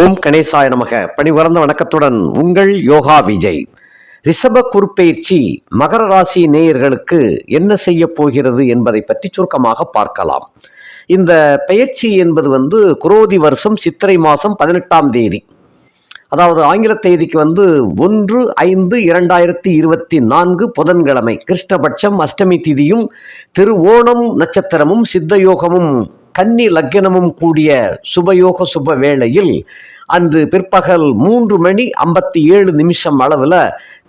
ஓம் கணேசாய நமக. பணிவறந்த வணக்கத்துடன் உங்கள் யோகா விஜய். ரிஷப குருப்பெயர்ச்சி மகர ராசி நேயர்களுக்கு என்ன செய்ய போகிறது என்பதை பற்றி சுருக்கமாக பார்க்கலாம். இந்த பெயர்ச்சி என்பது வந்து குரோதி வருஷம் சித்திரை மாதம் பதினெட்டாம் தேதி. அதாவது ஆங்கில தேதிக்கு வந்து ஒன்று ஐந்து இரண்டாயிரத்தி இருபத்தி நான்கு புதன்கிழமை. கிருஷ்ணபட்சம் அஷ்டமி திதியும் திருவோணம் நட்சத்திரமும் சித்தயோகமும் கன்னி லக்னமும் கூடிய சுபயோக சுப வேளையில் அன்று பிற்பகல் மூன்று மணி ஐம்பத்தி ஏழு நிமிஷம் அளவில்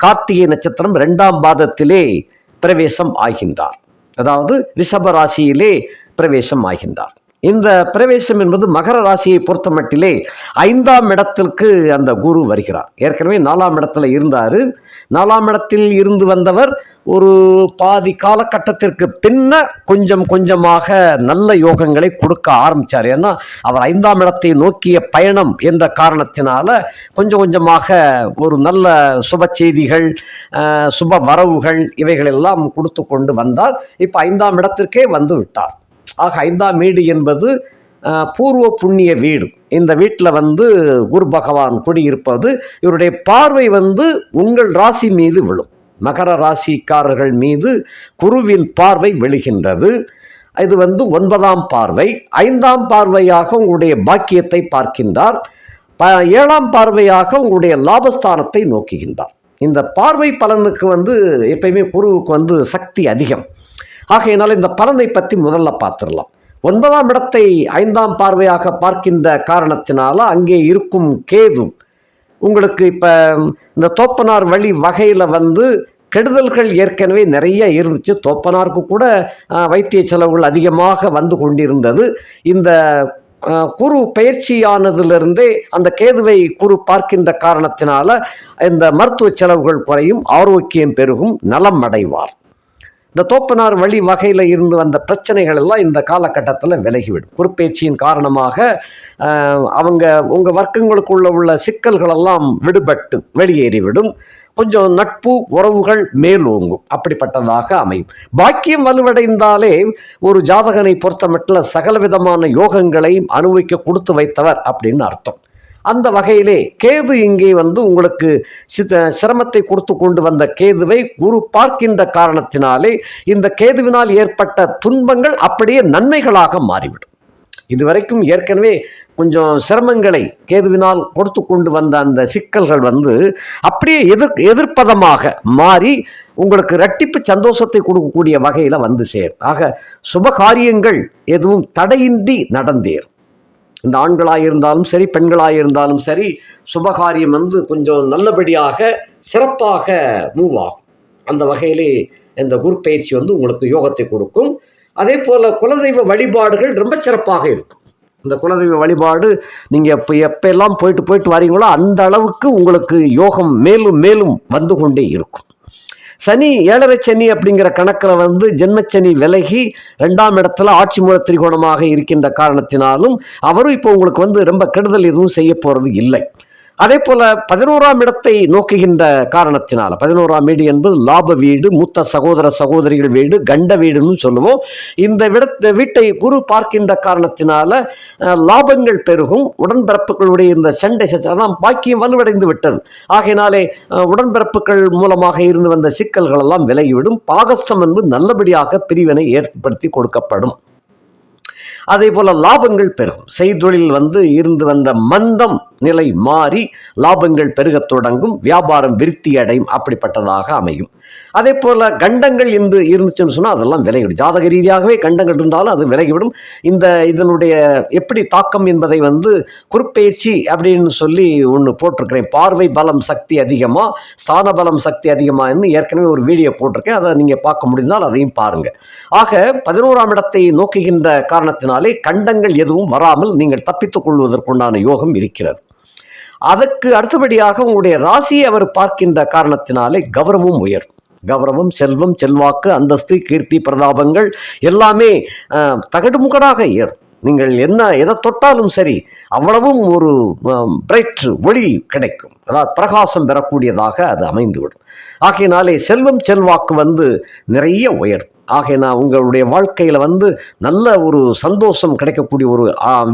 கார்த்திகை நட்சத்திரம் ரெண்டாம் பாதத்திலே பிரவேசம் ஆகின்றார். அதாவது ரிஷப ராசியிலே பிரவேசம் ஆகின்றார். இந்த பிரவேசம் என்பது மகர ராசியை பொறுத்த மட்டிலே ஐந்தாம் இடத்திற்கு அந்த குரு வருகிறார். ஏற்கனவே நாலாம் இடத்துல இருந்தார். நாலாம் இடத்தில் இருந்து வந்தவர் ஒரு பாதி காலகட்டத்திற்கு பின்ன கொஞ்சம் கொஞ்சமாக நல்ல யோகங்களை கொடுக்க ஆரம்பித்தார் ஏன்னா அவர் ஐந்தாம் இடத்தை நோக்கிய பயணம் என்ற காரணத்தினால கொஞ்சம் கொஞ்சமாக ஒரு நல்ல சுப செய்திகள் சுப வரவுகள் இவைகளெல்லாம் கொடுத்து கொண்டு வந்தார். இப்போ ஐந்தாம் இடத்திற்கே வந்து விட்டார். ஆக ஐந்தாம் வீடு என்பது பூர்வ புண்ணிய வீடு. இந்த வீட்டில் வந்து குரு பகவான் குடியிருப்பது இவருடைய பார்வை வந்து உங்கள் ராசி மீது விழும். மகர ராசிக்காரர்கள் மீது குருவின் பார்வை விழுகின்றது. இது வந்து ஒன்பதாம் பார்வை. ஐந்தாம் பார்வையாக உங்களுடைய பாக்கியத்தை பார்க்கின்றார். ப ஏழாம் பார்வையாக உங்களுடைய லாபஸ்தானத்தை நோக்குகின்றார். இந்த பார்வை பலனுக்கு வந்து எப்பயுமே குருவுக்கு வந்து சக்தி அதிகம். ஆகையினால் இந்த பலனை பற்றி முதல்ல பார்த்துடலாம். ஒன்பதாம் இடத்தை ஐந்தாம் பார்வையாக பார்க்கின்ற காரணத்தினால அங்கே இருக்கும் கேது. உங்களுக்கு இப்போ இந்த தோப்பனார் வழி வகையில் வந்து கெடுதல்கள் ஏற்கனவே நிறைய இருந்துச்சு. தோப்பனாருக்கு கூட வைத்திய செலவுகள் அதிகமாக வந்து கொண்டிருந்தது. இந்த குரு பயிற்சியானதிலிருந்தே அந்த கேதுவை குரு பார்க்கின்ற காரணத்தினால இந்த மருத்துவ செலவுகள் குறையும் ஆரோக்கியம் பெருகும் நலம் அடைவார். இந்த தோப்பனார் வழி வகையில் இருந்து வந்த பிரச்சனைகள் எல்லாம் இந்த காலகட்டத்தில் விலகிவிடும். குறுப்பெயர்ச்சியின் காரணமாக அவங்க உங்கள் வர்க்கங்களுக்குள்ள உள்ள சிக்கல்களெல்லாம் விடுபட்டு வெளியேறிவிடும். கொஞ்சம் நட்பு உறவுகள் மேலோங்கும். அப்படிப்பட்டதாக அமையும். பாக்கியம் வலுவடைந்தாலே ஒரு ஜாதகனை பொறுத்தமட்டில் சகல விதமான யோகங்களையும் அனுபவிக்க கொடுத்து வைத்தவர் அப்படின்னு அர்த்தம். அந்த வகையிலே கேது இங்கே வந்து உங்களுக்கு சித சிரமத்தை கொடுத்து கொண்டு வந்த கேதுவை குரு பார்க்கின்ற காரணத்தினாலே இந்த கேதுவினால் ஏற்பட்ட துன்பங்கள் அப்படியே நன்மைகளாக மாறிவிடும். இதுவரைக்கும் ஏற்கனவே கொஞ்சம் சிரமங்களை கேதுவினால் கொடுத்து கொண்டு வந்த அந்த சிக்கல்கள் வந்து அப்படியே எதிர் எதிர்ப்பதமாக மாறி உங்களுக்கு ரட்டிப்பு சந்தோஷத்தை கொடுக்கக்கூடிய வகையில் வந்து சேர். ஆக சுபகாரியங்கள் எதுவும் தடையின்றி நடந்தேர் இந்த ஆண்களாக இருந்தாலும் சரி பெண்களாக இருந்தாலும் சரி சுபகாரியம் வந்து கொஞ்சம் நல்லபடியாக சிறப்பாக மூவ் ஆகும். அந்த வகையிலே இந்த குரு பயிற்சி வந்து உங்களுக்கு யோகத்தை கொடுக்கும். அதே போல் குலதெய்வ வழிபாடுகள் ரொம்ப சிறப்பாக இருக்கும். இந்த குலதெய்வ வழிபாடு நீங்கள் எப்போ எப்பெல்லாம் போயிட்டு போயிட்டு வரீங்களோ அந்த அளவுக்கு உங்களுக்கு யோகம் மேலும் மேலும் வந்து கொண்டே இருக்கும். சனி ஏழரை சனி அப்படிங்கிற கணக்கில் வந்து ஜென்மச்சனி விலகி ரெண்டாம் இடத்துல ஆட்சி மூல திரிகோணமாக இருக்கின்ற காரணத்தினாலும் அவரும் இப்போ உங்களுக்கு வந்து ரொம்ப கெடுதல் எதுவும் செய்ய போகிறது இல்லை. அதே போல பதினோராம் இடத்தை நோக்குகின்ற காரணத்தினால பதினோராம் வீடு என்பது லாப வீடு மூத்த சகோதர சகோதரிகள் வீடு கண்ட வீடுன்னு சொல்லுவோம். இந்த விடத்த வீட்டை குரு பார்க்கின்ற காரணத்தினால லாபங்கள் பெருகும் உடன்பிறப்புகளுடைய இந்த சண்டை சச்ச- அதான் பாக்கியம் வலுவடைந்து விட்டது. ஆகையினாலே உடன்பிறப்புகள் மூலமாக இருந்து வந்த சிக்கல்கள் எல்லாம் விலகிவிடும். பாகஸ்தம் என்பது நல்லபடியாக பிரிவினை ஏற்படுத்தி கொடுக்கப்படும். அதே போல லாபங்கள் பெருகும் செய்தொழில் வந்து இருந்து வந்த மந்தம் நிலை மாறி லாபங்கள் பெருகத் தொடங்கும். வியாபாரம் விருத்தி அடையும். அப்படிப்பட்டதாக அமையும். அதே போல கண்டங்கள் என்று இருந்துச்சுன்னு சொன்னால் அதெல்லாம் விலகிவிடும் ஜாதக ரீதியாகவே கண்டங்கள் இருந்தாலும் அது விலகிவிடும். இந்த இதனுடைய எப்படி தாக்கம் என்பதை வந்து குறுப்பெயர்ச்சி அப்படின்னு சொல்லி ஒன்று போட்டிருக்கிறேன். பார்வை பலம் சக்தி அதிகமாக ஸ்தான பலம் சக்தி அதிகமாகன்னு ஏற்கனவே ஒரு வீடியோ போட்டிருக்கேன். அதை நீங்கள் பார்க்க முடிந்தால் அதையும் பாருங்கள் ஆக பதினோராம் இடத்தை நோக்குகின்ற காரணத்தினால் கண்டங்கள் எதுவும் வராமல் நீங்கள் தப்பித்துக் கொள்வதற்குண்டான யோகம் இருக்கிறது. அதற்கு அடுத்தபடியாக உங்களுடைய ராசியை அவர் பார்க்கின்ற காரணத்தினாலே கௌரவம் உயரும் கௌரவம் செல்வம் செல்வாக்கு அந்தஸ்து கீர்த்தி பிரதாபங்கள் எல்லாமே தகடுமுகடாக ஏறும். நீங்கள் என்ன எதை தொட்டாலும் சரி அவ்வளவும் ஒரு பிரைட் ஒளி கிடைக்கும். அதாவது பிரகாசம் பெறக்கூடியதாக அது அமைந்துவிடும். ஆகையினாலே செல்வம் செல்வாக்கு வந்து நிறைய உயரும். ஆகையினா உங்களுடைய வாழ்க்கையில் வந்து நல்ல ஒரு சந்தோஷம் கிடைக்கக்கூடிய ஒரு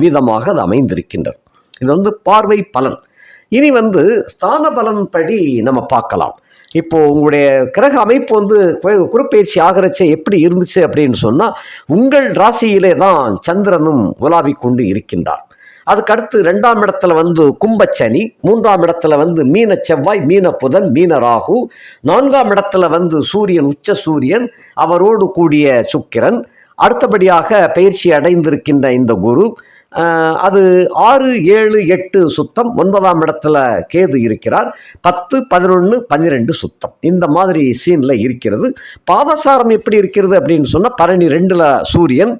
வீதமாக அது அமைந்திருக்கின்றது. இது வந்து பார்வை பலன். இனி வந்து ஸ்தான பலன் படி நம்ம பார்க்கலாம். இப்போது உங்களுடைய கிரக அமைப்பு வந்து குறுப்பயிற்சி குருப்பெயர்ச்சி ஆகிறச்ச எப்படி இருந்துச்சு அப்படின்னு சொன்னால் உங்கள் ராசியிலே தான் சந்திரனும் உலாவிக் கொண்டு இருக்கின்றார். அதுக்கு அடுத்து ரெண்டாம் இடத்துல வந்து கும்பச்சனி மூன்றாம் இடத்துல வந்து மீன செவ்வாய் மீன புதன் மீன ராகு. நான்காம் இடத்துல வந்து சூரியன் உச்ச சூரியன் அவரோடு கூடிய சுக்கிரன். அடுத்தபடியாக பயிற்சி அடைந்திருக்கின்ற இந்த குரு. அது ஆறு ஏழு எட்டு சுத்தம். ஒன்பதாம் இடத்துல கேது இருக்கிறார். பத்து பதினொன்று பன்னிரெண்டு சுத்தம். இந்த மாதிரி சீனில் இருக்கிறது. பாதசாரம் எப்படி இருக்கிறது அப்படின்னு சொன்னால் பரணி ரெண்டில் சூரியன்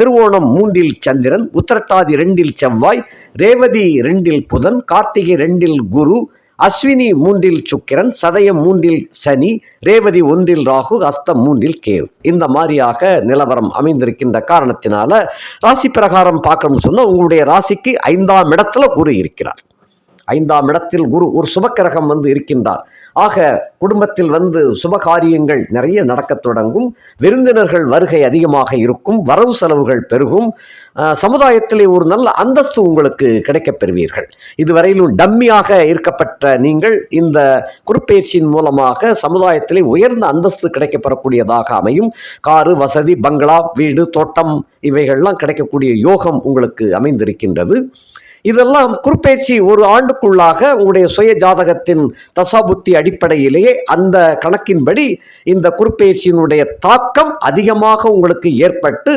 திருவோணம் மூன்றில் சந்திரன் உத்திரட்டாதி ரெண்டில் செவ்வாய் ரேவதி ரெண்டில் புதன் கார்த்திகை ரெண்டில் குரு அஸ்வினி மூன்றில் சுக்கிரன் சதயம் மூன்றில் சனி ரேவதி ஒன்றில் ராகு அஸ்தம் மூன்றில் கேவ் இந்த மாதிரியாக நிலவரம் அமைந்திருக்கின்ற காரணத்தினால ராசி பிரகாரம் பார்க்கணும்னு சொன்னால் உங்களுடைய ராசிக்கு ஐந்தாம் இடத்துல குரு இருக்கிறார். ஐந்தாம் இடத்தில் குரு ஒரு சுபக்கிரகம் வந்து இருக்கின்றார். ஆக குடும்பத்தில் வந்து சுபகாரியங்கள் நிறைய நடக்கத் தொடங்கும். விருந்தினர்கள் வருகை அதிகமாக இருக்கும். வரவு செலவுகள் பெருகும். சமுதாயத்திலே ஒரு நல்ல அந்தஸ்து உங்களுக்கு கிடைக்கப் பெறுவீர்கள். இதுவரையிலும் டம்மியாக இருக்கப்பட்ட நீங்கள் இந்த குறுப்பெயர்ச்சியின் மூலமாக சமுதாயத்திலே உயர்ந்த அந்தஸ்து கிடைக்கப்பெறக்கூடியதாக அமையும். காரு வசதி பங்களா வீடு தோட்டம் இவைகள்லாம் கிடைக்கக்கூடிய யோகம் உங்களுக்கு அமைந்திருக்கின்றது. இதெல்லாம் குறுப்பெயர்ச்சி ஒரு ஆண்டுக்குள்ளாக உங்களுடைய சுய ஜாதகத்தின் தசாபுத்தி அடிப்படையிலேயே அந்த கணக்கின்படி இந்த குறுப்பெயர்ச்சியினுடைய தாக்கம் அதிகமாக உங்களுக்கு ஏற்பட்டு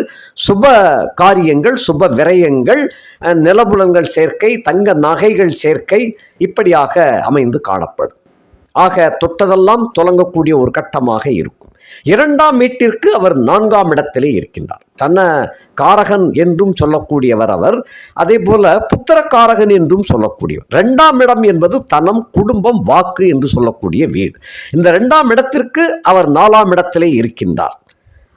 சுப காரியங்கள் சுப விரயங்கள் நிலபுலங்கள் சேர்க்கை தங்க நகைகள் சேர்க்கை இப்படியாக அமைந்து காணப்படும். ஆக தொட்டதெல்லாம் தொடங்கக்கூடிய ஒரு கட்டமாக இருக்கும். இரண்டாம் வீட்டிற்கு அவர் நான்காம் இடத்திலே இருக்கின்றார். தன்ன காரகன் என்றும் சொல்லக்கூடியவர் அவர். அதே போல புத்திரக்காரகன் என்றும் சொல்லக்கூடியவர். ரெண்டாம் இடம் என்பது தனம் குடும்பம் வாக்கு என்று சொல்லக்கூடிய வீடு. இந்த ரெண்டாம் இடத்திற்கு அவர் நாலாம் இடத்திலே இருக்கின்றார்.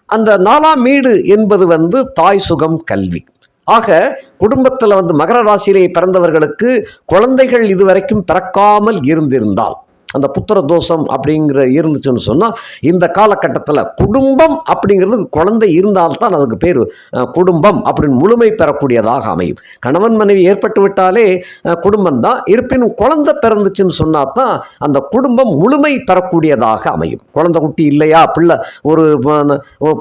அந்த நாலாம் வீடு என்பது வந்து தாய் சுகம் கல்வி. ஆக குடும்பத்தில் வந்து மகர ராசியிலே பிறந்தவர்களுக்கு குழந்தைகள் இதுவரைக்கும் பிறக்காமல் இருந்திருந்தால் அந்த புத்திர தோஷம் அப்படிங்கிற இருந்துச்சுன்னு சொன்னால் இந்த காலகட்டத்தில் குடும்பம் அப்படிங்கிறது குழந்தை இருந்தால்தான் அதுக்கு பேர் குடும்பம் அப்படின்னு முழுமை பெறக்கூடியதாக அமையும். கணவன் மனைவி ஏற்பட்டு விட்டாலே குடும்பம் தான் இருப்பினும் குழந்தை பிறந்துச்சுன்னு சொன்னால் தான் அந்த குடும்பம் முழுமை பெறக்கூடியதாக அமையும். குழந்தை குட்டி இல்லையா பிள்ளை ஒரு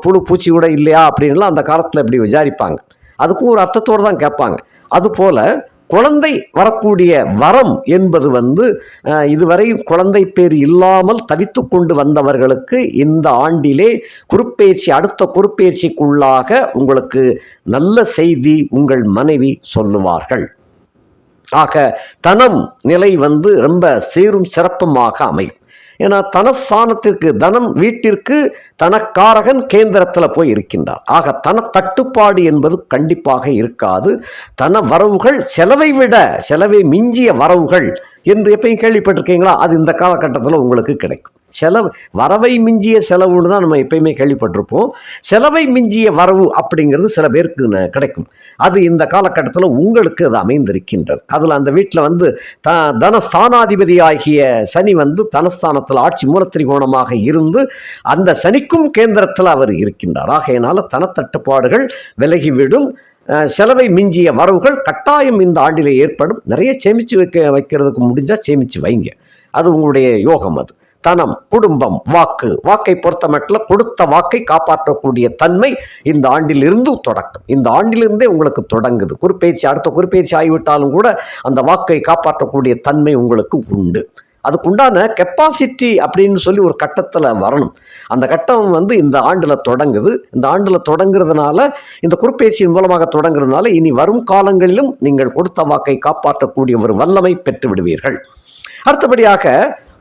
புழு பூச்சி கூட இல்லையா அப்படின்லாம் அந்த காலத்தில் இப்படி விசாரிப்பாங்க. அதுக்கும் ஒரு அர்த்தத்தோடு தான் கேட்பாங்க. அதுபோல் குழந்தை வரக்கூடிய வரம் என்பது வந்து இதுவரை குழந்தை பேர் இல்லாமல் தவித்து கொண்டு வந்தவர்களுக்கு இந்த ஆண்டிலே குறுப்பெயர்ச்சி அடுத்த குறுப்பெயர்ச்சிக்குள்ளாக உங்களுக்கு நல்ல செய்தி உங்கள் மனைவி சொல்லுவார்கள். ஆக தனம் நிலை வந்து ரொம்ப சீரும் சிறப்புமாக அமையும். ஏன்னா தனஸ்தானத்திற்கு தனம் வீட்டிற்கு தனக்காரகன் கேந்திரத்தில் போய் இருக்கின்றார் ஆக தன தட்டுப்பாடு என்பது கண்டிப்பாக இருக்காது. தன வரவுகள் செலவை விட செலவை மிஞ்சிய வரவுகள் என்று எப்பயும் கேள்விப்பட்டிருக்கீங்களா? அது இந்த காலகட்டத்தில் உங்களுக்கு கிடைக்கும். செலவு வரவை மிஞ்சிய செலவுன்னு தான் நம்ம எப்பயுமே கேள்விப்பட்டிருப்போம். செலவை மிஞ்சிய வரவு அப்படிங்கிறது சில பேருக்கு கிடைக்கும். அது இந்த காலகட்டத்தில் உங்களுக்கு அது அமைந்திருக்கின்றது. அதில் அந்த வீட்டில் வந்து த தனஸ்தானாதிபதி ஆகிய சனி வந்து தனஸ்தானத்தில் ஆட்சி மூலத்திரிகோணமாக இருந்து அந்த சனி சனிக்கும் கேந்திரத்தில் அவர் இருக்கின்றார். ஆகையினால தனத்தட்டுப்பாடுகள் விலகிவிடும். செலவை மிஞ்சிய வரவுகள் கட்டாயம் இந்த ஆண்டில் ஏற்படும். நிறைய சேமித்து வைக்க வைக்கிறதுக்கு முடிஞ்சால் சேமித்து வைங்க. அது உங்களுடைய யோகம் அது. தனம் குடும்பம் வாக்கு. வாக்கை பொறுத்த மட்டும் கொடுத்த வாக்கை காப்பாற்றக்கூடிய தன்மை இந்த ஆண்டிலிருந்து தொடக்கம். இந்த ஆண்டிலிருந்தே உங்களுக்கு தொடங்குது. குறிப்பயிற்சி அடுத்த குறிப்பயிற்சி ஆகிவிட்டாலும் கூட அந்த வாக்கை காப்பாற்றக்கூடிய தன்மை உங்களுக்கு உண்டு. அதுக்குண்டான கெப்பாசிட்டி அப்படின்னு சொல்லி ஒரு கட்டத்தில் வரணும். அந்த கட்டம் வந்து இந்த ஆண்டில் தொடங்குது. இந்த ஆண்டில் தொடங்குறதுனால இந்த குறுப்பெயர்ச்சியின் மூலமாக தொடங்குறதுனால இனி வரும் காலங்களிலும் நீங்கள் கொடுத்த வாக்கை காப்பாற்றக்கூடிய ஒரு வல்லமை பெற்று விடுவீர்கள். அடுத்தபடியாக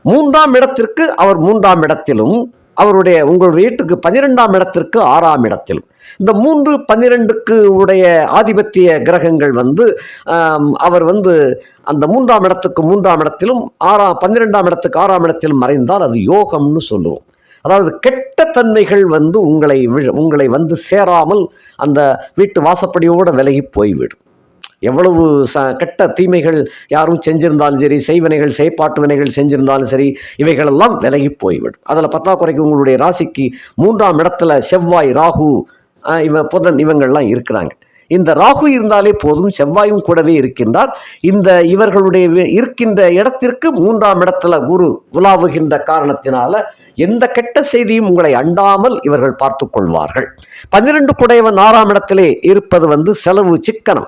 மூன்றாம் இடத்திற்கு அவர் மூன்றாம் இடத்திலும் அவருடைய உங்கள் வீட்டுக்கு பன்னிரெண்டாம் இடத்திற்கு ஆறாம் இடத்திலும் இந்த மூன்று பன்னிரெண்டுக்கு உடைய ஆதிபத்திய கிரகங்கள் வந்து அவர் வந்து அந்த மூன்றாம் இடத்துக்கு மூன்றாம் இடத்திலும் ஆறாம் பன்னிரெண்டாம் இடத்துக்கு ஆறாம் இடத்திலும் மறைந்தால் அது யோகம்னு சொல்லுவோம். அதாவது கெட்ட தன்மைகள் வந்து உங்களை உங்களை வந்து சேராமல் அந்த வீட்டு வாசப்படியோடு விலகி போய்விடும். எவ்வளவு ச கெட்ட தீமைகள் யாரும் செஞ்சிருந்தாலும் சரி செய்வினைகள் செய்பாட்டு வினைகள் செஞ்சிருந்தாலும் சரி இவைகளெல்லாம் விலகி போய்விடும். அதில் பத்தாக்குறைக்கு உங்களுடைய ராசிக்கு மூன்றாம் இடத்துல செவ்வாய் ராகு இவன் புதன் இவங்கள்லாம் இருக்கிறாங்க. இந்த ராகு இருந்தாலே போதும் செவ்வாயும் கூடவே இருக்கின்றார். இந்த இவர்களுடைய இருக்கின்ற இடத்திற்கு மூன்றாம் இடத்துல குரு உலாவுகின்ற காரணத்தினால எந்த கெட்ட செய்தியும் உங்களை அண்டாமல் இவர்கள் பார்த்து கொள்வார்கள். பன்னிரண்டு குடையவன் ஆறாம் இடத்திலே இருப்பது வந்து செலவு சிக்கனம்.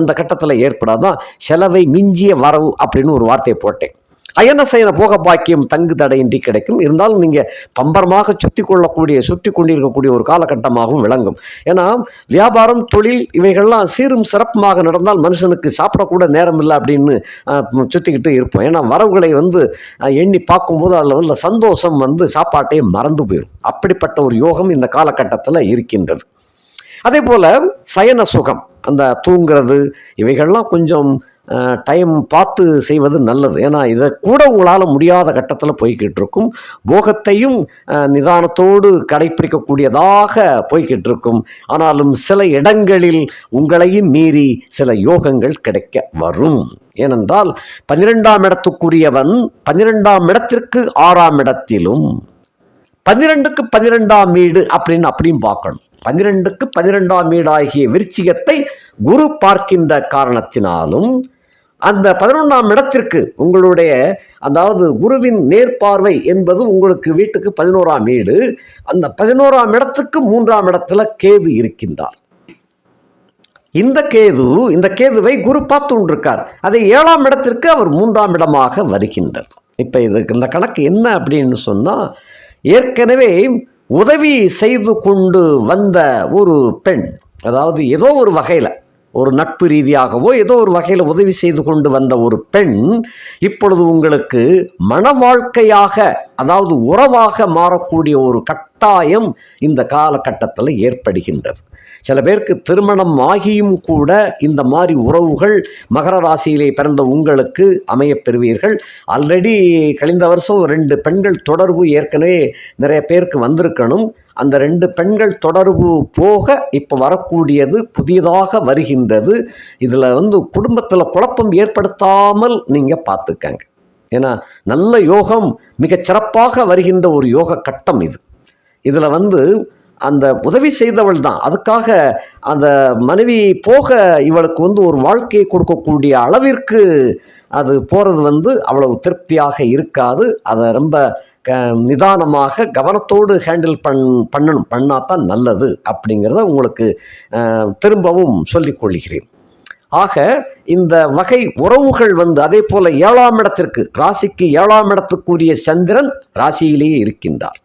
அந்த கட்டத்தில் ஏற்படாதான் செலவை மிஞ்சிய வரவு அப்படின்னு ஒரு வார்த்தையை போட்டேன். அயன சயன போக பாக்கியம் தங்கு தடையின்றி கிடைக்கும். இருந்தாலும் நீங்கள் பம்பரமாக சுற்றி கொள்ளக்கூடிய சுற்றி கொண்டிருக்கக்கூடிய ஒரு காலகட்டமாகவும் விளங்கும். ஏன்னா வியாபாரம் தொழில் இவைகள்லாம் சீரும் சிறப்புமாக நடந்தால் மனுஷனுக்கு சாப்பிடக்கூட நேரம் இல்லை அப்படின்னு சுற்றிக்கிட்டு இருப்போம். ஏன்னா வரவுகளை வந்து எண்ணி பார்க்கும்போது அதில் உள்ள சந்தோஷம் வந்து சாப்பாட்டையே மறந்து போயிடும். அப்படிப்பட்ட ஒரு யோகம் இந்த காலகட்டத்தில் இருக்கின்றது. அதே போல் சயன சுகம். அந்த தூங்கிறது இவைகள்லாம் கொஞ்சம் டைம் பார்த்து செய்வது நல்லது. ஏன்னா இதை கூட உங்களால் முடியாத கட்டத்தில் போய்கிட்டு இருக்கும் போகத்தையும் நிதானத்தோடு கடைப்பிடிக்கக்கூடியதாக போய்கிட்டு இருக்கும் ஆனாலும் சில இடங்களில் உங்களையும் மீறி சில யோகங்கள் கிடைக்க வரும். ஏனென்றால் பன்னிரெண்டாம் இடத்துக்குரியவன் பன்னிரெண்டாம் இடத்திற்கு ஆறாம் இடத்திலும் பன்னிரெண்டுக்கு பன்னிரெண்டாம் வீடு அப்படின்னு அப்படியும் பார்க்கணும். பன்னிரெண்டுக்கு பன்னிரெண்டாம் வீடாகிய விருச்சிகத்தை குரு பார்க்கின்ற காரணத்தினாலும் அந்த பதினொன்றாம் இடத்திற்கு உங்களுடைய அதாவது குருவின் நேர்பார்வை என்பது உங்களுக்கு வீட்டுக்கு பதினோராம் வீடு. அந்த பதினோராம் இடத்துக்கு மூன்றாம் இடத்துல கேது இருக்கின்றார். இந்த கேது இந்த கேதுவை குரு பார்த்து கொண்டிருக்கார் அதை ஏழாம் இடத்திற்கு அவர் மூன்றாம் இடமாக வருகின்றது. இப்போ இதுக்கு இந்த கணக்கு என்ன அப்படின்னு சொன்னால் ஏற்கனவே உதவி செய்து கொண்டு வந்த ஒரு பெண். அதாவது ஏதோ ஒரு வகையில் ஒரு நட்பு ரீதியாகவோ ஏதோ ஒரு வகையில் உதவி செய்து கொண்டு வந்த ஒரு பெண் இப்பொழுது உங்களுக்கு மன வாழ்க்கையாக அதாவது உறவாக மாறக்கூடிய ஒரு கட்டாயம் இந்த காலகட்டத்தில் ஏற்படுகின்றது. சில பேருக்கு திருமணம் ஆகியும் கூட இந்த மாதிரி உறவுகள் மகர ராசியிலே பிறந்த உங்களுக்கு அமையப்பெறுவீர்கள் ஆல்ரெடி கழிந்த வருஷம் ரெண்டு பெண்கள் தொடர்பு ஏற்கனவே நிறைய பேருக்கு வந்திருக்கணும். அந்த ரெண்டு பெண்கள் தொடர்பு போக இப்போ வரக்கூடியது புதியதாக வருகின்றது. இதில் வந்து குடும்பத்தில் குழப்பம் ஏற்படுத்தாமல் நீங்கள் பார்த்துக்கங்க. ஏன்னா நல்ல யோகம் மிகச் சிறப்பாக வருகின்ற ஒரு யோக கட்டம் இது. இதில் வந்து அந்த உதவி செய்தவள் தான். அதுக்காக அந்த மனைவி போக இவளுக்கு வந்து ஒரு வாழ்க்கையை கொடுக்கக்கூடிய அளவிற்கு அது போகிறது வந்து அவ்வளவு திருப்தியாக இருக்காது. அதை ரொம்ப நிதானமாக கவனத்தோடு ஹேண்டில் பண் பண்ணணும். பண்ணால் தான் நல்லது அப்படிங்கிறத உங்களுக்கு திரும்பவும் சொல்லிக்கொள்கிறேன் ஆக இந்த வகை உறவுகள் வந்து அதே போல ஏழாம் இடத்திற்கு ராசிக்கு ஏழாம் இடத்துக்குரிய சந்திரன் ராசியிலேயே இருக்கின்றார்.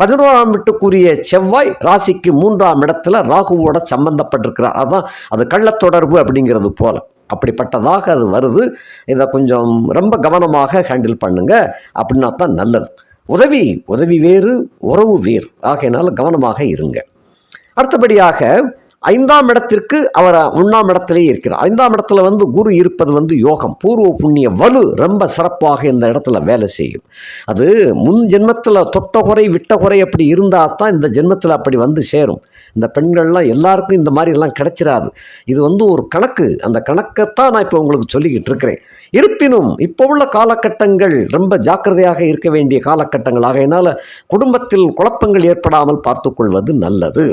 பதினோராம் வீட்டுக்குரிய செவ்வாய் ராசிக்கு மூன்றாம் இடத்துல ராகுவோட சம்பந்தப்பட்டிருக்கிறார். அதான் அது கள்ளத்தொடர்பு அப்படிங்கிறது போல. அப்படிப்பட்டதாக அது வருது. இதை கொஞ்சம் ரொம்ப கவனமாக ஹேண்டில் பண்ணுங்க. அப்படின்னா தான் நல்லது. உதவி உதவி வேறு உறவு வேறு. ஆகையினால கவனமாக இருங்க. அடுத்தபடியாக ஐந்தாம் இடத்திற்கு அவர் ஒன்றாம் இடத்திலே இருக்கிறார். ஐந்தாம் இடத்துல வந்து குரு இருப்பது வந்து யோகம். பூர்வ புண்ணிய வலு ரொம்ப சிறப்பாக இந்த இடத்துல வேலை செய்யும். அது முன் ஜென்மத்தில் தொட்ட குறை விட்ட குறை அப்படி இருந்தால் தான் இந்த ஜென்மத்தில் அப்படி வந்து சேரும். இந்த பெண்கள்லாம் எல்லாருக்கும் இந்த மாதிரி எல்லாம் கிடைச்சிடாது இது வந்து ஒரு கணக்கு. அந்த கணக்கைத்தான் நான் இப்போ உங்களுக்கு சொல்லிக்கிட்டு இருக்கிறேன். இருப்பினும் இப்போ உள்ள காலகட்டங்கள் ரொம்ப ஜாக்கிரதையாக இருக்க வேண்டிய காலகட்டங்களாக என்னால் குடும்பத்தில் குழப்பங்கள் ஏற்படாமல் பார்த்துக்கொள்வது நல்லது.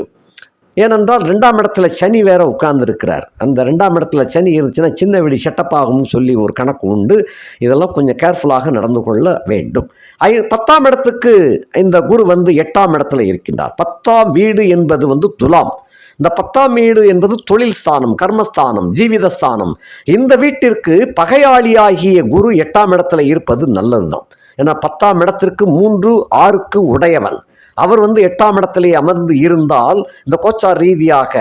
ஏனென்றால் ரெண்டாம் இடத்துல சனி வேற உட்கார்ந்துருக்கிறார். அந்த ரெண்டாம் இடத்துல சனி இருந்துச்சுன்னா சின்ன வெடி செட்டப் ஆகும்னு சொல்லி ஒரு கணக்கு உண்டு. இதெல்லாம் கொஞ்சம் கேர்ஃபுல்லாக நடந்து கொள்ள வேண்டும். ஐ பத்தாம் இடத்துக்கு இந்த குரு வந்து எட்டாம் இடத்துல இருக்கின்றார். பத்தாம் வீடு என்பது வந்து துலாம். இந்த பத்தாம் வீடு என்பது தொழில் ஸ்தானம் கர்மஸ்தானம் ஜீவித ஸ்தானம் இந்த வீட்டிற்கு பகையாளியாகிய குரு எட்டாம் இடத்துல இருப்பது நல்லதுதான். ஏன்னா பத்தாம் இடத்திற்கு மூன்று ஆறுக்கு உடையவன். அவர் வந்து எட்டாம் இடத்திலே அமர்ந்து இருந்தால் இந்த கோச்சார் ரீதியாக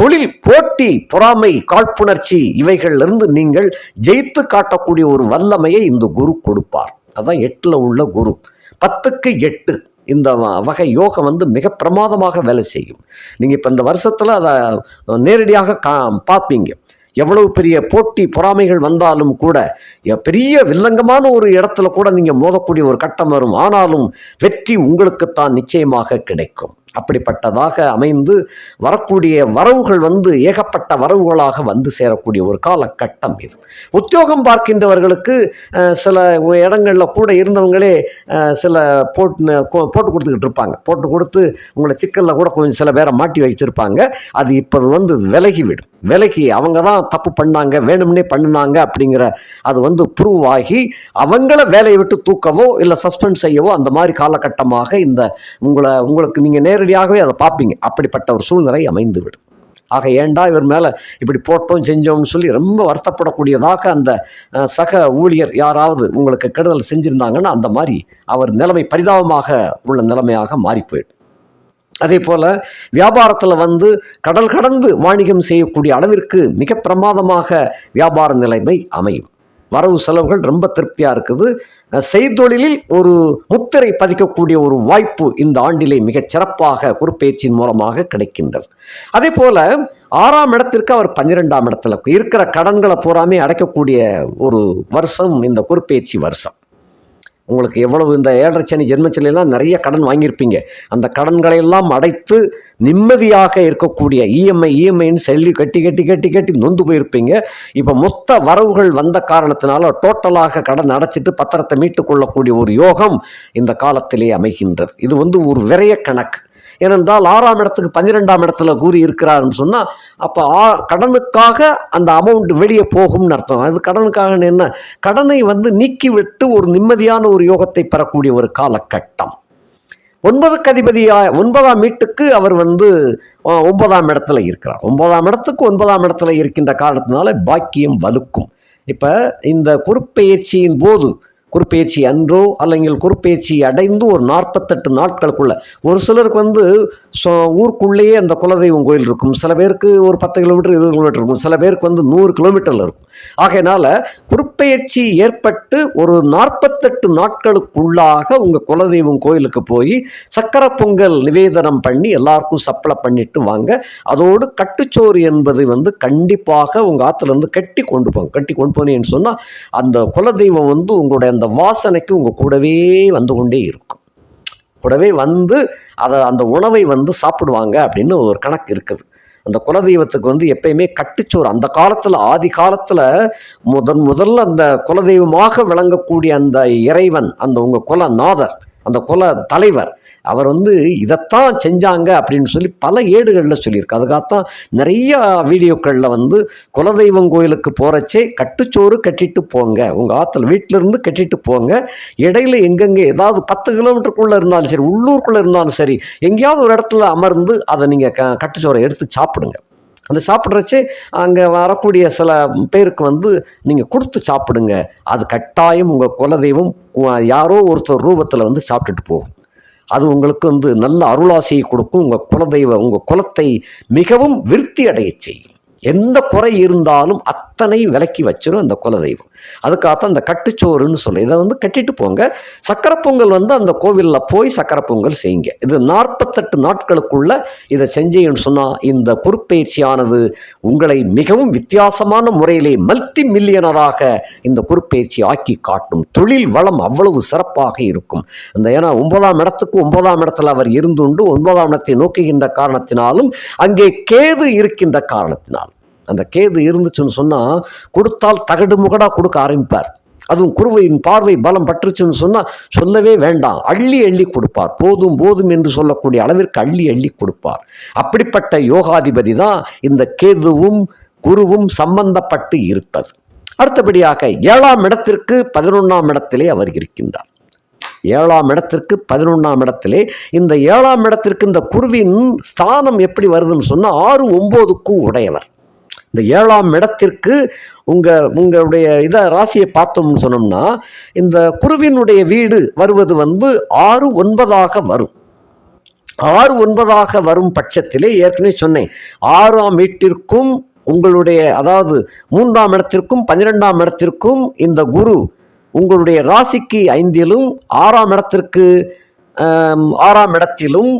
தொழில் போட்டி பொறாமை காழ்ப்புணர்ச்சி இவைகளிலிருந்து நீங்கள் ஜெயித்து காட்டக்கூடிய ஒரு வல்லமையை இந்த குரு கொடுப்பார். அதான் எட்டில் உள்ள குரு. பத்துக்கு எட்டு. இந்த வகை யோகம் வந்து மிக பிரமாதமாக வேலை செய்யும். நீங்கள் இப்போ இந்த வருஷத்தில் அதை நேரடியாக கா பார்ப்பீங்க. எவ்வளவு பெரிய போட்டி பொறாமைகள் வந்தாலும் கூட பெரிய வில்லங்கமான ஒரு இடத்துல கூட நீங்கள் மோதக்கூடிய ஒரு கட்டம் வரும். ஆனாலும் வெற்றி உங்களுக்குத்தான் நிச்சயமாக கிடைக்கும். அப்படிப்பட்டதாக அமைந்து வரக்கூடிய வரவுகள் வந்து ஏகப்பட்ட வரவுகளாக வந்து சேரக்கூடிய ஒரு காலகட்டம் இது. உத்தியோகம் பார்க்கின்றவர்களுக்கு சில இடங்களில் கூட இருந்தவங்களே சில போட்டு போட்டு கொடுத்துக்கிட்டு இருப்பாங்க. போட்டு கொடுத்து உங்களை சிக்கலில் கூட கொஞ்சம் சில பேரை மாட்டி வச்சிருப்பாங்க. அது இப்போது வந்து விலகி விடும் விலகி அவங்க தான் தப்பு பண்ணாங்க வேணும்னே பண்ணினாங்க அப்படிங்கிற அது வந்து ப்ரூவ் ஆகி அவங்கள வேலையை விட்டு தூக்கவோ இல்லை சஸ்பெண்ட் செய்யவோ அந்த மாதிரி காலகட்டமாக இந்த உங்களை உங்களுக்கு நீங்கள் நேரடியாகவே அதை பார்ப்பீங்க. அப்படிப்பட்ட ஒரு சூழ்நிலை அமைந்துவிடும். ஆக ஏண்டா இவர் மேலே இப்படி போட்டோம் செஞ்சோம்னு சொல்லி ரொம்ப வருத்தப்படக்கூடியதாக அந்த சக ஊழியர் யாராவது உங்களுக்கு கெடுதல் செஞ்சுருந்தாங்கன்னா அந்த மாதிரி அவர் நிலைமை பரிதாபமாக உள்ள நிலைமையாக மாறி போயிடும் அதே போல் வியாபாரத்தில் வந்து கடல் கடந்து வாணிகம் செய்யக்கூடிய அளவிற்கு மிக பிரமாதமாக வியாபார நிலைமை அமையும். வரவு செலவுகள் ரொம்ப திருப்தியாக இருக்குது. செய்தொழிலில் ஒரு முத்திரை பதிக்கக்கூடிய ஒரு வாய்ப்பு இந்த ஆண்டிலே மிகச் சிறப்பாக குறுப்பெயர்ச்சியின் மூலமாக கிடைக்கின்றது. அதே போல் ஆறாம் இடத்திற்கு அவர் பன்னிரெண்டாம் இடத்துல இருக்கிற கடன்களை பூராமே அடைக்கக்கூடிய ஒரு வருஷம் இந்த குறுப்பெயர்ச்சி வருஷம். உங்களுக்கு எவ்வளவு இந்த ஏழரை சனி ஜென்மச்சனிலாம் நிறைய கடன் வாங்கியிருப்பீங்க. அந்த கடன்களை எல்லாம் அடைத்து நிம்மதியாக இருக்கக்கூடிய இஎம்ஐ இஎம்ஐன்னு செல்லி கட்டி கட்டி கட்டி கட்டி நொந்து போயிருப்பீங்க. இப்போ மொத்த வரவுகள் வந்த காரணத்தினால டோட்டலாக கடன் அடைச்சிட்டு பத்திரத்தை மீட்டுக்கொள்ளக்கூடிய ஒரு யோகம் இந்த காலத்திலே அமைகின்றது. இது வந்து ஒரு விரைய கணக்கு. ஏனென்றால் ஆறாம் இடத்துக்கு பன்னிரெண்டாம் இடத்துல கூறி இருக்கிறாருன்னு சொன்னால் அப்போ ஆ கடனுக்காக அந்த அமௌண்ட் வெளியே போகும்னு அர்த்தம். அது கடனுக்காக என்ன? கடனை வந்து நீக்கிவிட்டு ஒரு நிம்மதியான ஒரு யோகத்தை பெறக்கூடிய ஒரு காலகட்டம். ஒன்பதுக்கு அதிபதியா ஒன்பதாம் வீட்டுக்கு அவர் வந்து ஒன்பதாம் இடத்துல இருக்கிறார். ஒன்பதாம் இடத்துக்கு ஒன்பதாம் இடத்துல இருக்கின்ற காரணத்தினால பாக்கியம் வலுக்கும். இப்போ இந்த குறுப்பெயர்ச்சியின் போது குறுப்பெயர்ச்சி அன்றோ அல்லங்கள் குறுப்பெயர்ச்சி அடைந்து ஒரு நாற்பத்தெட்டு நாட்களுக்குள்ள. ஒரு சிலருக்கு வந்து ஊருக்குள்ளேயே அந்த குலதெய்வம் கோயில் இருக்கும். சில பேருக்கு ஒரு பத்து கிலோமீட்டர் இருபது கிலோமீட்டர் இருக்கும். சில பேருக்கு வந்து நூறு கிலோமீட்டரில் இருக்கும். ஆகையினால் குறுப்பெயர்ச்சி ஏற்பட்டு ஒரு நாற்பத்தெட்டு நாட்களுக்குள்ளாக உங்கள் குலதெய்வம் கோயிலுக்கு போய் சக்கரை பொங்கல் நிவேதனம் பண்ணி எல்லாருக்கும் சப்ளை பண்ணிட்டு வாங்க. அதோடு கட்டுச்சோறு என்பது வந்து கண்டிப்பாக உங்கள் ஆற்றுலேருந்து கட்டி கொண்டு போங்க. கட்டி கொண்டு போனீங்கன்னு சொன்னால் அந்த குலதெய்வம் வந்து உங்களுடைய அந்த வாசனைக்கு உங்கள் கூடவே வந்து கொண்டே இருக்கும். கூடவே வந்து அதை அந்த உணவை வந்து சாப்பிடுவாங்க அப்படின்னு ஒரு கணக்கு இருக்குது. அந்த குலதெய்வத்துக்கு வந்து எப்பயுமே கட்டுச்சோறு அந்த காலத்தில் ஆதி காலத்தில் முதன் முதல்ல அந்த குலதெய்வமாக விளங்கக்கூடிய அந்த இறைவன் அந்த உங்கள் குலநாதர் அந்த குல தலைவர் அவர் வந்து இதைத்தான் செஞ்சாங்க அப்படின்னு சொல்லி பல ஏடுகளில் சொல்லியிருக்கு. அதுக்காகத்தான் நிறைய வீடியோக்களில் வந்து குலதெய்வம் கோயிலுக்கு போகிறச்சே கட்டுச்சோறு கட்டிட்டு போங்க. உங்கள் ஆற்றுல வீட்டிலேருந்து கட்டிட்டு போங்க. இடையில எங்கெங்கே ஏதாவது பத்து கிலோமீட்டருக்குள்ளே இருந்தாலும் சரி உள்ளூருக்குள்ளே இருந்தாலும் சரி எங்கேயாவது ஒரு இடத்துல அமர்ந்து அதை நீங்கள் க கட்டுச்சோரை எடுத்து சாப்பிடுங்க. அந்த சாப்பிட்றச்சு அங்கே வரக்கூடிய சில பேருக்கு வந்து நீங்கள் கொடுத்து சாப்பிடுங்க. அது கட்டாயம் உங்கள் குலதெய்வம் யாரோ ஒருத்தர் ரூபத்தில் வந்து சாப்பிட்டுட்டு போகும். அது உங்களுக்கு வந்து நல்ல அருளாசையை கொடுக்கும். உங்கள் குலதெய்வ உங்கள் குலத்தை மிகவும் விருத்தி அடையச் செய்யும். எந்த குறை இருந்தாலும் அத்தனை விலக்கி வச்சிடும் அந்த குலதெய்வம். அதுக்காகத்தான் அந்த கட்டுச்சோறுன்னு சொல்லி இதை வந்து கட்டிட்டு போங்க. சக்கரை பொங்கல் வந்து அந்த கோவிலில் போய் சக்கரை பொங்கல் செய்யுங்க. இது நாற்பத்தெட்டு நாட்களுக்குள்ள இதை செஞ்சீங்கன்னு சொன்னால் இந்த குறுப்பயிற்சியானது உங்களை மிகவும் வித்தியாசமான முறையிலே மல்டி மில்லியனராக இந்த குறுப்பயிற்சி ஆக்கி காட்டும். தொழில் வளம் அவ்வளவு சிறப்பாக இருக்கும். இந்த ஏன்னா ஒன்பதாம் இடத்துக்கு ஒன்பதாம் இடத்துல அவர் இருந்துண்டு ஒன்பதாம் இடத்தை நோக்குகின்ற காரணத்தினாலும் அங்கே கேது இருக்கின்ற காரணத்தினால். அந்த கேது இருந்துச்சுன்னு சொன்னால் கொடுத்தால் தகடு முகடாக கொடுக்க ஆரம்பிப்பார். அதுவும் குருவையின் பார்வை பலம் பற்றுச்சுன்னு சொன்னால் சொல்லவே வேண்டாம். அள்ளி அள்ளி கொடுப்பார். போதும் போதும் என்று சொல்லக்கூடிய அளவிற்கு அள்ளி அள்ளி கொடுப்பார். அப்படிப்பட்ட யோகாதிபதி தான் இந்த கேதுவும் குருவும் சம்பந்தப்பட்டு இருப்பது. அடுத்தபடியாக ஏழாம் இடத்திற்கு பதினொன்றாம் இடத்திலே அவர் இருக்கின்றார். ஏழாம் இடத்திற்கு பதினொன்றாம் இடத்திலே இந்த ஏழாம் இடத்திற்கு இந்த குருவின் ஸ்தானம் எப்படி வருதுன்னு சொன்னால் ஆறு ஒம்போதுக்கும் உடையவர். இந்த ஏழாம் இடத்திற்கு உங்கள் உங்களுடைய இதை ராசியை பார்த்தோம்னு சொன்னோம்னா இந்த குருவினுடைய வீடு வருவது வந்து ஆறு ஒன்பதாக வரும். ஆறு ஒன்பதாக வரும் பட்சத்திலே ஏற்கனவே சொன்னேன். ஆறாம் வீட்டிற்கும் உங்களுடைய அதாவது மூன்றாம் இடத்திற்கும் பன்னிரெண்டாம் இடத்திற்கும் இந்த குரு உங்களுடைய ராசிக்கு ஐந்திலும் ஆறாம் இடத்திற்கு ஆறாம் இடத்திலும்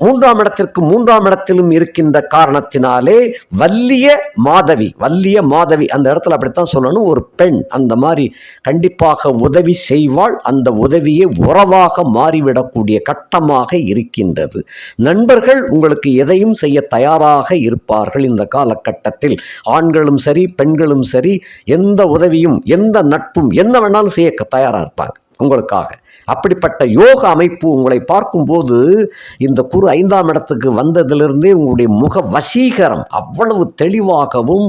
மூன்றாம் இடத்திற்கு மூன்றாம் இடத்திலும் இருக்கின்ற காரணத்தினாலே வல்லிய மாதவி வல்லிய மாதவி அந்த இடத்துல அப்படித்தான் சொல்லணும். ஒரு பெண் அந்த மாதிரி கண்டிப்பாக உதவி செய்வாள். அந்த உதவியை உறவாக மாறிவிடக்கூடிய கட்டமாக இருக்கின்றது. நண்பர்கள் உங்களுக்கு எதையும் செய்ய தயாராக இருப்பார்கள் இந்த காலகட்டத்தில். ஆண்களும் சரி பெண்களும் சரி எந்த உதவியும் எந்த நட்பும் என்ன வேணாலும் செய்ய தயாராக இருப்பாங்க. உங்களுக்காக. அப்படிப்பட்ட யோக அமைப்பு உங்களை பார்க்கும்போது இந்த குரு ஐந்தாம் இடத்துக்கு வந்ததிலிருந்தே உங்களுடைய முக வசீகரம் அவ்வளவு தெளிவாகவும்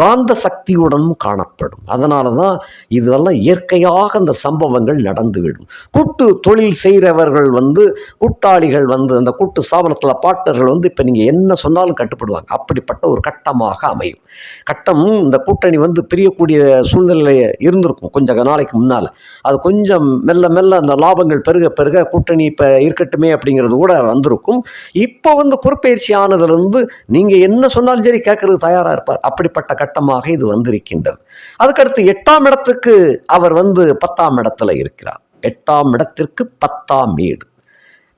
காந்த சக்தியுடனும் காணப்படும். அதனால தான் இதெல்லாம் இயற்கையாக அந்த சம்பவங்கள் நடந்துவிடும். கூட்டு தொழில் செய்கிறவர்கள் வந்து கூட்டாளிகள் வந்து அந்த கூட்டு ஸ்தாபனத்தில் பார்ட்னர்கள் வந்து இப்போ நீங்கள் என்ன சொன்னாலும் கட்டுப்படுவாங்க. அப்படிப்பட்ட ஒரு கட்டமாக அமையும். கட்டம் இந்த கூட்டணி வந்து பிரியக்கூடிய சூழ்நிலை இருந்திருக்கும் கொஞ்சம் நாளைக்கு முன்னால். அது கொஞ்சம் மெல்ல மெல்ல அந்த லாபங்கள் பெருக பெருக கூட்டணி இப்போ இருக்கட்டுமே அப்படிங்கிறது கூட வந்திருக்கும். இப்போ வந்து குறுப்பயிற்சி ஆனதுலேருந்து நீங்கள் என்ன சொன்னாலும் சரி கேட்கறது தயாராக இருப்பார். அப்படிப்பட்ட கட்டமாக இது வந்திருக்கின்றது. அதுக்கடுத்து எட்டாம் இடத்துக்கு அவர் வந்து பத்தாம் இடத்துல இருக்கிறார். எட்டாம் இடத்திற்கு பத்தாம் வீடு.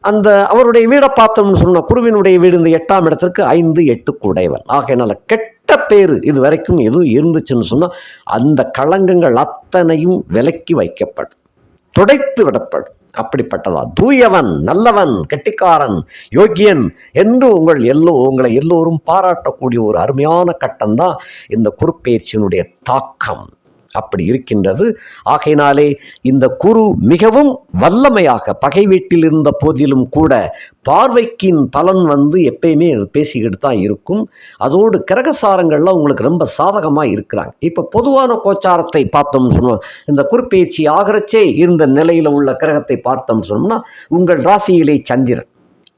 அந்த அவருடைய வீடை பார்த்தோம்னு சொன்ன குருவினுடைய வீடு இந்த எட்டாம் இடத்திற்கு ஐந்து எட்டு குடைவன். ஆகையினால கெட்ட பேர் இது வரைக்கும் எதுவும் இருந்துச்சுன்னு சொன்னால் அந்த களங்கங்கள் அத்தனையும் விலக்கி வைக்கப்படும். துடைத்து விடப்படும் அப்படிப்பட்டதா? தூயவன் நல்லவன் கெட்டிக்காரன் யோக்கியன் என்று உங்கள் எல்லோ உங்களை எல்லோரும் பாராட்டக்கூடிய ஒரு அருமையான கட்டம்தான் இந்த குறுப்பெயர்ச்சியினுடைய தாக்கம். அப்படி இருக்கின்றது. ஆகையினாலே இந்த குரு மிகவும் வல்லமையாக பகை வீட்டில் இருந்த போதிலும் கூட பார்வைக்கின் பலன் வந்து எப்பயுமே அது பேசிக்கிட்டு தான் இருக்கும். அதோடு கிரகசாரங்கள்லாம் உங்களுக்கு ரொம்ப சாதகமாக இருக்கிறாங்க. இப்போ பொதுவான கோச்சாரத்தை பார்த்தோம்னு சொன்னோம் இந்த குறிப்பெயர்ச்சி ஆகிறச்சே இருந்த நிலையில் உள்ள கிரகத்தை பார்த்தோம்னு சொன்னோம்னா உங்கள் ராசியிலே சந்திரன்.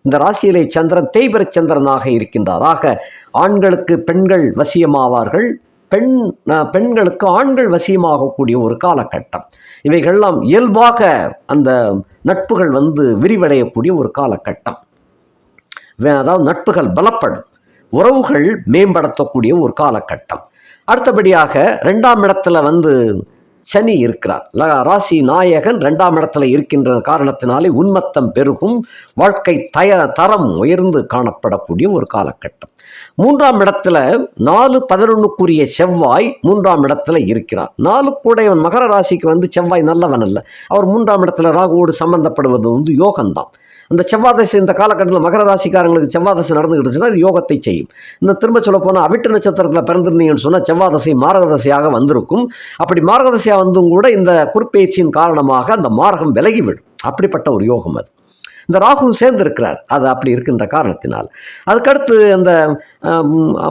இந்த ராசியிலே சந்திரன் தேய்பிர சந்திரனாக இருக்கின்றார். ஆக ஆண்களுக்கு பெண்கள் வசியமாவார்கள். பெண் பெண்களுக்கு ஆண்கள் வசியமாகக்கூடிய ஒரு காலகட்டம். இவைகள்லாம் இயல்பாக அந்த நட்புகள் வந்து விரிவடையக்கூடிய ஒரு காலகட்டம். வே- அதாவது நட்புகள் பலப்படும். உறவுகள் மேம்படுத்தக்கூடிய ஒரு காலகட்டம். அடுத்தபடியாக ரெண்டாம் இடத்துல வந்து சனி இருக்கிறார். ராசி நாயகன் ரெண்டாம் இடத்துல இருக்கின்ற காரணத்தினாலே உன்மத்தம் பெருகும். வாழ்க்கை தய தரம் உயர்ந்து காணப்படக்கூடிய ஒரு காலகட்டம். மூன்றாம் இடத்துல நாலு பதினொன்றுக்குரிய செவ்வாய் மூன்றாம் இடத்துல இருக்கிறார். நாலு கூடையவன் மகர ராசிக்கு வந்து செவ்வாய் நல்லவன் அல்ல. அவர் மூன்றாம் இடத்துல ராகுவோடு சம்பந்தப்படுவது வந்து யோகம்தான். அந்த செவ்வாதசை இந்த காலகட்டத்தில் மகர ராசிக்காரங்களுக்கு செவ்வாதசை நடந்துக்கிட்டுச்சுன்னா அது யோகத்தை செய்யும். இந்த திரும்ப சொல்ல போனால் அவிட்டு நட்சத்திரத்தில் பிறந்திருந்தீங்கன்னு சொன்னால் செவ்வாதசை மாரகதசையாக வந்திருக்கும். அப்படி மாரகதசையாக வந்தும் கூட இந்த குறுப்பெயர்ச்சியின் காரணமாக அந்த மாரகம் விலகிவிடும். அப்படிப்பட்ட ஒரு யோகம் அது. இந்த ராகு சேர்ந்திருக்கிறார். அது அப்படி இருக்கின்ற காரணத்தினால். அதுக்கடுத்து அந்த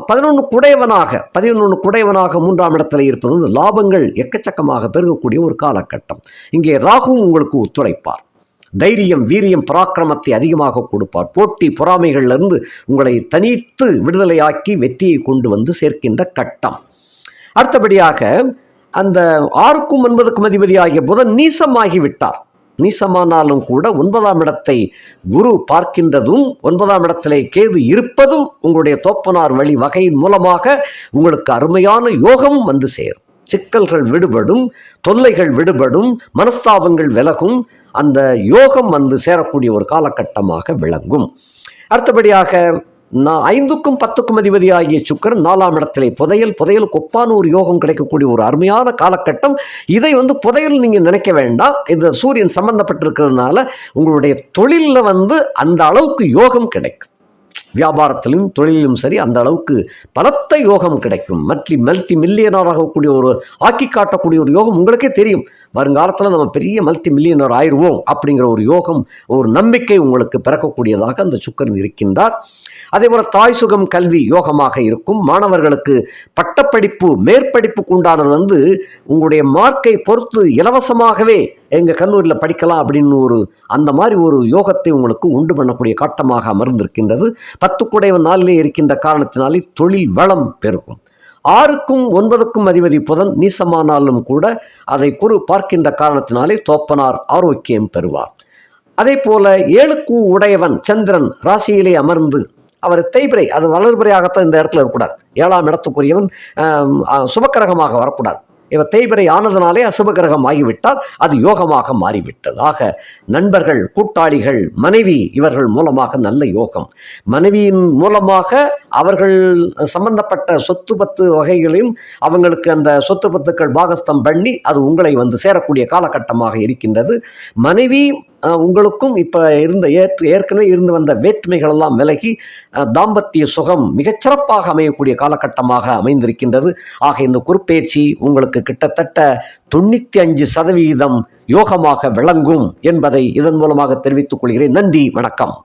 பதினொன்று குடையவனாக பதினொன்று குடையவனாக மூன்றாம் இடத்துல இருப்பது வந்து லாபங்கள் எக்கச்சக்கமாக பெருகக்கூடிய ஒரு காலகட்டம். இங்கே ராகுவும் உங்களுக்கு ஒத்துழைப்பார். தைரியம் வீரியம் பராக்கிரமத்தை அதிகமாக கொடுப்பார். போட்டி பொறாமைகளிலிருந்து உங்களை தனித்து விடுதலையாக்கி வெற்றியை கொண்டு வந்து சேர்க்கின்ற கட்டம். அடுத்தபடியாக அந்த ஆறுக்கும் ஒன்பதுக்கும் அதிபதியாகிய புதன் நீசமாகி விட்டார் நீசமானாலும் கூட ஒன்பதாம் இடத்தை குரு பார்க்கின்றதும் ஒன்பதாம் இடத்திலே கேது இருப்பதும் உங்களுடைய தோப்பனார் வழி வகையின் மூலமாக உங்களுக்கு அருமையான யோகம் வந்து சேரும். சிக்கல்கள் விடுபடும் தொல்லைகள் விடுபடும் மனஸ்தாபங்கள் விலகும் அந்த யோகம் வந்து சேரக்கூடிய ஒரு காலகட்டமாக விளங்கும். அடுத்தபடியாக நான் ஐந்துக்கும் பத்துக்கும் அதிபதி ஆகிய சுக்கரன் நாலாம் இடத்திலே புதையல் புதையலுக்கு ஒப்பான ஒரு யோகம் கிடைக்கக்கூடிய ஒரு அருமையான காலகட்டம். இதை வந்து புதையல் நீங்கள் நினைக்க வேண்டாம். இந்த சூரியன் சம்பந்தப்பட்டிருக்கிறதுனால உங்களுடைய தொழிலில் வந்து அந்த அளவுக்கு யோகம் கிடைக்கும். வியாபாரத்திலும் தொழிலிலும் சரி அந்த அளவுக்கு பலத்த யோகம் கிடைக்கும். மல்டி மல்டி மில்லியனராகக்கூடிய ஒரு ஆக்கி காட்டக்கூடிய ஒரு யோகம் உங்களுக்கே தெரியும். வருங்காலத்தில் நம்ம பெரிய மல்டி மில்லியனர் ஆயிடுவோம் அப்படிங்கிற ஒரு யோகம் ஒரு நம்பிக்கை உங்களுக்கு பிறக்கக்கூடியதாக அந்த சுக்கரன் இருக்கின்றார். அதே போல் தாய் சுகம் கல்வி யோகமாக இருக்கும். மாணவர்களுக்கு பட்டப்படிப்பு மேற்படிப்புக்கு உண்டானது வந்து உங்களுடைய மார்க்கை பொறுத்து இலவசமாகவே எங்கள் கல்லூரியில் படிக்கலாம் அப்படின்னு ஒரு அந்த மாதிரி ஒரு யோகத்தை உங்களுக்கு உண்டு பண்ணக்கூடிய காட்டமாக அமர்ந்திருக்கின்றது. பத்து குடைவன் நாளிலே இருக்கின்ற காரணத்தினாலே தொழில் வளம் பெருகும். ஆறுக்கும் ஒன்பதுக்கும் அதிபதி புதன் நீசமானாலும் கூட அதை குரு பார்க்கின்ற காரணத்தினாலே தோப்பனார் ஆரோக்கியம் பெறுவார். அதே போல ஏழுக்கு உடையவன் சந்திரன் ராசியிலே அமர்ந்து அவர் தேய்பிரை அது வளர்புறையாகத்தான் இந்த இடத்துல இருக்கக்கூடாது. ஏழாம் இடத்துக்குரியவன் சுபக்கரகமாக சுபக்கிரகமாக வரக்கூடாது. இவர் தேய்பிரை ஆனதுனாலே அசுப கிரகம் ஆகிவிட்டால் அது யோகமாக மாறிவிட்டது ஆக நண்பர்கள் கூட்டாளிகள் மனைவி இவர்கள் மூலமாக நல்ல யோகம். மனைவியின் மூலமாக அவர்கள் சம்பந்தப்பட்ட சொத்து பத்து வகைகளையும் அவங்களுக்கு அந்த சொத்து பத்துக்கள் பாகஸ்தம் பண்ணி அது உங்களை வந்து சேரக்கூடிய காலகட்டமாக இருக்கின்றது. மனைவி உங்களுக்கும் இப்போ இருந்த ஏற்று ஏற்கனவே இருந்து வந்த வேற்றுமைகள் எல்லாம் விலகி தாம்பத்திய சுகம் மிகச்சிறப்பாக அமையக்கூடிய காலகட்டமாக அமைந்திருக்கின்றது. ஆக இந்த குறுப்பெயர்ச்சி உங்களுக்கு கிட்டத்தட்ட தொண்ணூற்றி அஞ்சு சதவீதம் யோகமாக விளங்கும் என்பதை இதன் மூலமாக தெரிவித்துக் கொள்கிறேன். நன்றி வணக்கம்.